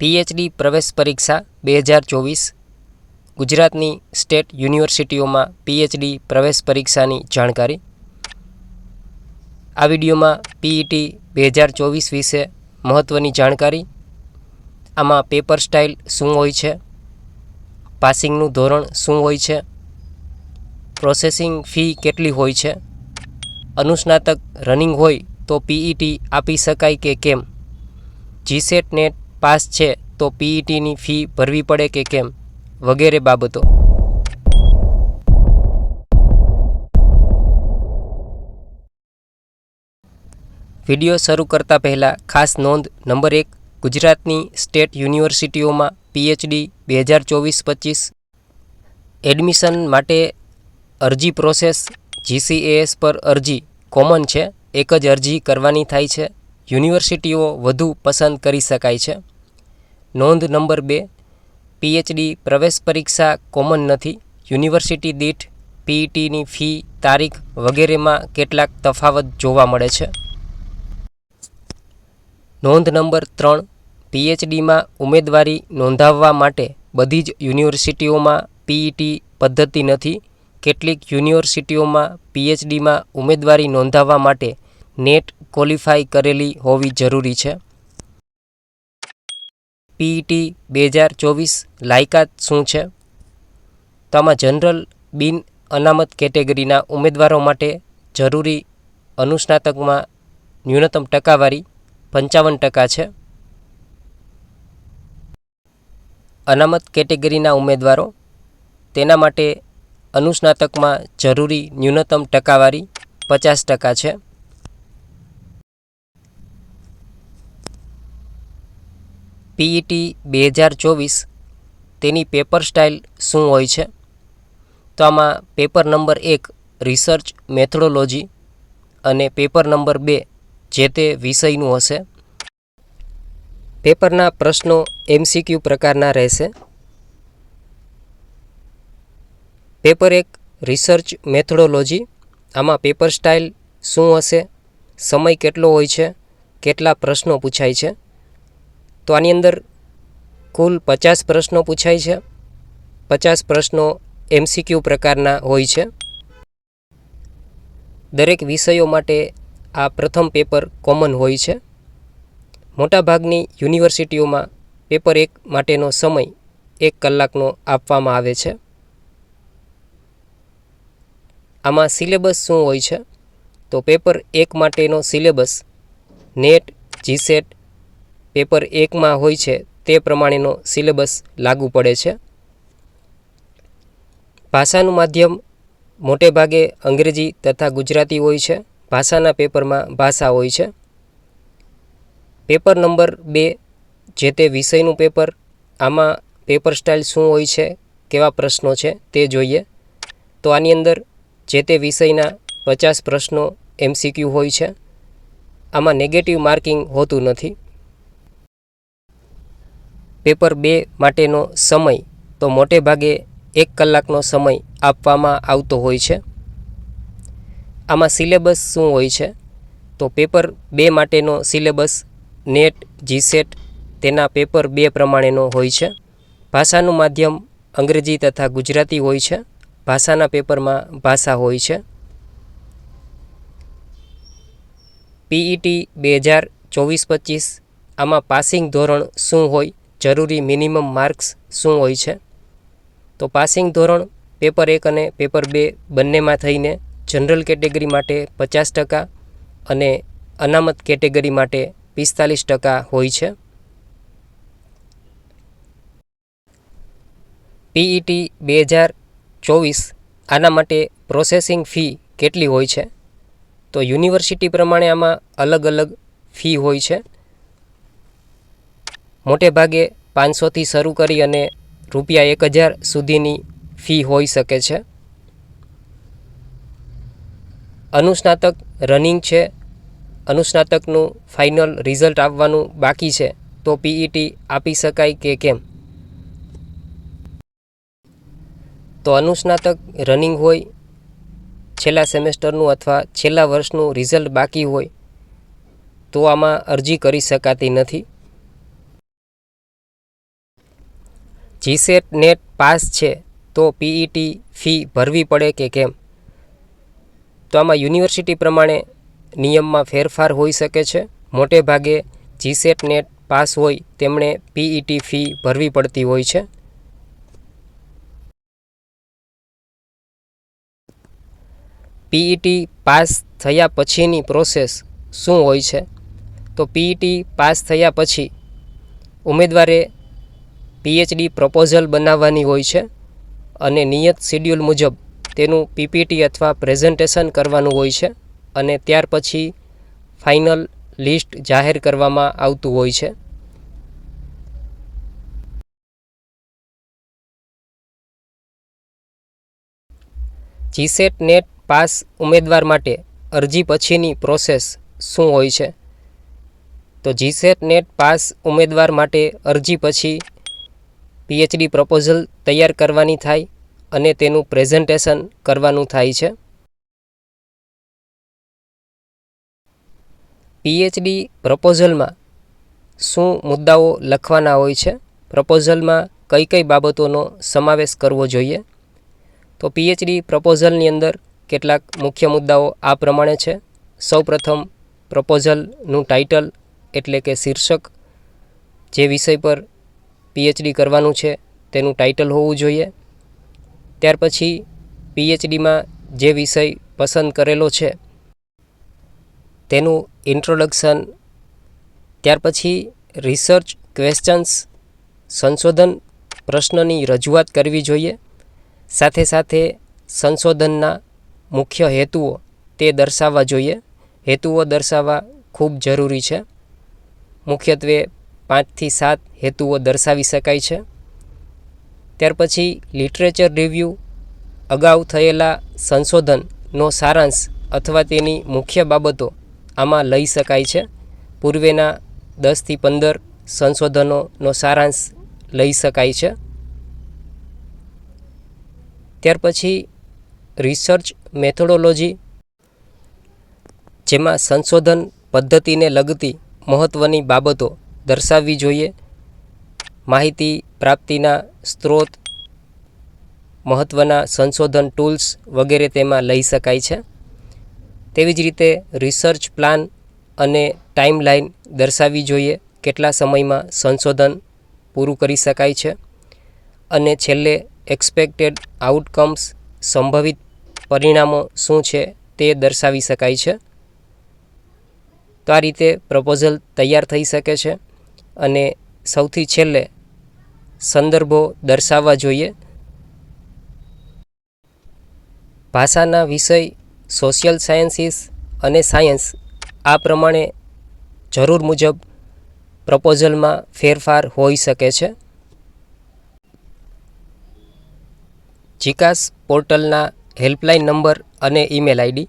PhD પ્રવેશ પરીક્ષા બે હજાર ચોવીસ, ગુજરાતની સ્ટેટ યુનિવર્સિટીઓમાં પીએચડી પ્રવેશ પરીક્ષાની જાણકારી. આ વિડીયોમાં પીઈટી બે હજાર ચોવીસ વિશે મહત્ત્વની જાણકારી. આમાં પેપર સ્ટાઇલ શું હોય છે? પાસિંગનું ધોરણ શું હોય છે? પ્રોસેસિંગ ફી કેટલી હોય છે? અનુસ્નાતક રનિંગ હોય તો પીઈટી આપી શકાય કે કેમ? જીસેટ નેટ પાસ છે, તો પીઈટીની ફી ભરવી પડે કે કેમ? વગેરે બાબતો. વીડિયો શરૂ કરતાં પહેલાં ખાસ નોંધ, નંબર એક, ગુજરાતની સ્ટેટ યુનિવર્સિટીઓમાં પીએચડી બે હજાર ચોવીસ પચીસ. એડમિશન માટે અરજી પ્રોસેસ જીસીએએસ પર અરજી, કોમન છે, એક જ અરજી કરવાની થાય છે. યુનિવર્સિટીઓ વધુ પસંદ કરી શકાય છે. નોંધ નંબર બે પીએચડી પ્રવેશ પરીક્ષા કોમન નથી. યુનિવર્સિટી દીઠ પીઈટીની ફી, તારીખ વગેરેમાં કેટલાક તફાવત જોવા મળે છે. નોંધ નંબર ત્રણ પીએચડીમાં ઉમેદવારી નોંધાવવા માટે બધી જ યુનિવર્સિટીઓમાં પીઈટી પદ્ધતિ નથી. કેટલીક યુનિવર્સિટીઓમાં પીએચડીમાં ઉમેદવારી નોંધાવવા માટે નેટ ક્વોલિફાય કરેલી હોવી જરૂરી છે. પીઈટી બે હજાર ચોવીસ લાયકાત શું છે? તેમાં જનરલ બિન અનામત કેટેગરીના ઉમેદવારો માટે જરૂરી અનુસ્નાતકમાં ન્યૂનતમ ટકાવારી પંચાવન ટકા છે. અનામત કેટેગરીના ઉમેદવારો તેના માટે અનુસ્નાતકમાં જરૂરી ન્યૂનતમ ટકાવારી પચાસ ટકા છે. પીઈટી બે હજાર ચોવીસ તેની પેપર સ્ટાઇલ શું હોય છે? તો આમાં પેપર નંબર એક રિસર્ચ મેથોડોલોજી અને પેપર નંબર બે જે તે વિષયનું હશે. પેપરના પ્રશ્નો એમસીક્યુ પ્રકારના રહેશે. પેપર એક રિસર્ચ મેથોડોલોજી, આમાં પેપર સ્ટાઇલ શું હશે? સમય કેટલો હોય છે? કેટલા પ્રશ્નો પૂછાય છે? તો આની અંદર કુલ પચાસ પ્રશ્નો પૂછાય છે. પચાસ પ્રશ્નો એમસીક્યુ પ્રકારના હોય છે. દરેક વિષયો માટે આ પ્રથમ પેપર કોમન હોય છે. મોટાભાગની યુનિવર્સિટીઓમાં પેપર એક માટેનો સમય એક કલાકનો આપવામાં આવે છે. આમાં સિલેબસ શું હોય છે? તો પેપર એક માટેનો સિલેબસ નેટ, જીસેટ પેપર એકમાં હોય છે, તે પ્રમાણેનો સિલેબસ લાગુ પડે છે. ભાષાનું માધ્યમ મોટે ભાગે અંગ્રેજી તથા ગુજરાતી હોય છે. ભાષાના પેપરમાં ભાષા હોય છે. પેપર નંબર બે, જે તે વિષયનું પેપર, આમાં પેપર સ્ટાઇલ શું હોય છે, કેવા પ્રશ્નો છે, તે જોઈએ. તો આની અંદર જે તે વિષયના પચાસ પ્રશ્નો એમસીક્યુ હોય છે. આમાં નેગેટિવ માર્કિંગ હોતું નથી. પેપર બે માટેનો સમય તો મોટે ભાગે એક કલાકનો સમય આપવામાં આવતો હોય છે. આમાં સિલેબસ શું હોય છે? તો પેપર બે માટેનો સિલેબસ નેટ, જીસેટ તેના પેપર બે પ્રમાણેનો હોય છે. ભાષાનું માધ્યમ અંગ્રેજી તથા ગુજરાતી હોય છે. ભાષાના પેપરમાં ભાષા હોય છે. પીઈટી બે હજાર ચોવીસ પચીસ આમાં પાસિંગ ધોરણ શું હોય? જરૂરી મિનિમમ માર્ક્સ શું હોય છે? તો પાસિંગ ધોરણ પેપર એક અને પેપર બે બંનેમાં થઈને જનરલ કેટેગરી માટે પચાસ ટકા અને અનામત કેટેગરી માટે પિસ્તાલીસ ટકા હોય છે. પીઈટી બે હજાર ચોવીસ, આના માટે પ્રોસેસિંગ ફી કેટલી હોય છે? તો યુનિવર્સિટી પ્રમાણે આમાં અલગ અલગ ફી હોય છે. મોટે ભાગે પાંચસોથી શરૂ કરી અને રૂપિયા એક હજાર સુધીની ફી હોઈ શકે છે. અનુસ્નાતક રનિંગ છે. અનુસ્નાતકનું ફાઇનલ રિઝલ્ટ આવવાનું બાકી છે. તો પીઈટી આપી શકાય કે કેમ? તો અનુસ્નાતક રનિંગ હોય છેલ્લા સેમેસ્ટરનું અથવા છેલ્લા વર્ષનું રિઝલ્ટ બાકી હોય તો આમાં અરજી કરી શકાતી નથી. જીસેટ નેટ પાસ છે, તો પીઈટી ફી ભરવી પડે કે કેમ? તો આમાં યુનિવર્સિટી પ્રમાણે નિયમમાં ફેરફાર હોઈ શકે છે. મોટે ભાગે જીસેટ નેટ પાસ હોય તેમણે પીઈટી ફી ભરવી પડતી હોય છે. પીઈટી પાસ થયા પછીની પ્રોસેસ શું હોય છે? તો પીઈટી પાસ થયા પછી ઉમેદવારે પીએચડી પ્રપોઝલ બનાવવાની હોય છે અને નિયત શિડ્યુલ મુજબ તેનું પીપીટી અથવા પ્રેઝન્ટેશન કરવાનું હોય છે અને ત્યાર પછી ફાઇનલ લિસ્ટ જાહેર કરવામાં આવતું હોય છે. જીસેટ નેટ પાસ ઉમેદવાર માટે અરજી પછીની પ્રોસેસ શું હોય છે? તો જીસેટ નેટ પાસ ઉમેદવાર માટે અરજી પછી પીએચડી પ્રપોઝલ તૈયાર કરવાની થાય અને તેનું પ્રેઝન્ટેશન કરવાનું થાય છે. પીએચડી પ્રપોઝલમાં શું મુદ્દાઓ લખવાના હોય છે? પ્રપોઝલમાં કઈ કઈ બાબતોનો સમાવેશ કરવો જોઈએ? તો પીએચડી પ્રપોઝલની અંદર કેટલાક મુખ્ય મુદ્દાઓ આ પ્રમાણે છે. સૌપ્રથમ પ્રપોઝલનું ટાઇટલ એટલે કે શીર્ષક જે વિષય પર પીએચડી કરવાનું છે, તેનું ટાઇટલ હોવું જોઈએ. ત્યાર પછી પીએચડીમાં જે વિષય પસંદ કરેલો છે, તેનું ઇન્ટ્રોડક્શન ત્યાર પછી રિસર્ચ ક્વેશ્ચન્સ સંશોધન પ્રશ્નની રજૂઆત કરવી જોઈએ. સાથે સાથે સંશોધનના મુખ્ય હેતુઓ તે દર્શાવવા જોઈએ. હેતુઓ દર્શાવવા ખૂબ જરૂરી છે. મુખ્યત્વે પાંચથી સાત હેતુઓ દર્શાવી શકાય છે. ત્યાર પછી લિટરેચર રિવ્યૂ, અગાઉ થયેલા સંશોધનનો સારાંશ અથવા તેની મુખ્ય બાબતો આમાં લઈ શકાય છે. પૂર્વેના દસથી પંદર સંશોધનોનો સારાંશ લઈ શકાય છે. ત્યાર પછી રિસર્ચ મેથોડોલોજી, જેમાં સંશોધન પદ્ધતિને લગતી મહત્ત્વની બાબતો દર્શાવવી જોઈએ. માહિતી પ્રાપ્તિના સ્ત્રોત મહત્ત્વના સંશોધન ટૂલ્સ વગેરે તેમાં લઈ શકાય છે. તેવી જ રીતે રિસર્ચ પ્લાન અને ટાઈમલાઈન દર્શાવવી જોઈએ કેટલા સમયમાં સંશોધન પૂરું કરી શકાય છે અને છેલ્લે એક્સપેક્ટેડ આઉટકમ્સ સંભવિત પરિણામો શું છે તે દર્શાવી શકાય છે. તો આ રીતે પ્રપોઝલ તૈયાર થઈ શકે છે. અને સૌથી છેલ્લે સંદર્ભો દર્શાવવા જોઈએ. ભાષાના વિષય સોશિયલ સાયન્સીસ અને સાયન્સ આ પ્રમાણે જરૂર મુજબ પ્રપોઝલમાં ફેરફાર હોઈ શકે છે. જીકાસ પોર્ટલના હેલ્પલાઇન નંબર અને ઈમેલ આઈડી